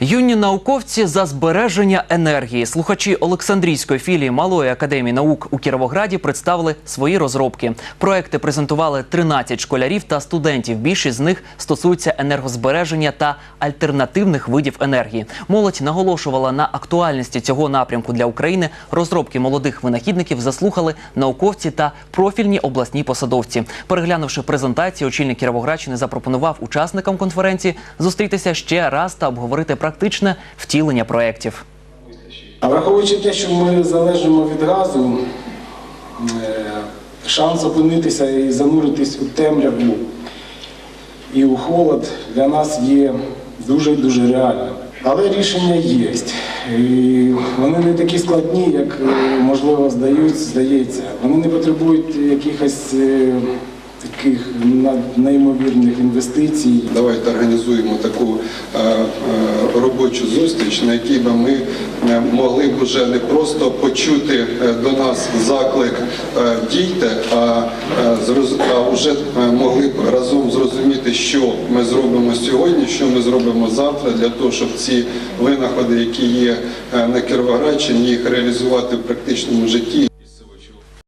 Юні науковці за збереження енергії. Слухачі Олександрійської філії Малої академії наук у Кіровограді представили свої розробки. Проекти презентували 13 школярів та студентів. Більшість з них стосуються енергозбереження та альтернативних видів енергії. Молодь наголошувала на актуальності цього напрямку для України. Розробки молодих винахідників заслухали науковці та профільні обласні посадовці. Переглянувши презентацію, очільник Кіровоградщини запропонував учасникам конференції зустрітися ще раз та обговорити практичне втілення проєктів. А враховуючи те, що ми залежимо від газу, е, шанс опинитися і зануритись у темряву і у холод для нас є дуже і дуже реальним. Але рішення є. І вони не такі складні, як е, можливо здають, здається. Вони не потребують якихось е, таких неймовірних інвестицій. Давайте організуємо таку зустріч, на якій би ми е, могли б вже не просто почути е, до нас заклик е, дійте, а, вже могли б разом зрозуміти, що ми зробимо сьогодні, що ми зробимо завтра, для того, щоб ці винаходи, які є на Кіровоградщині, їх реалізувати в практичному житті.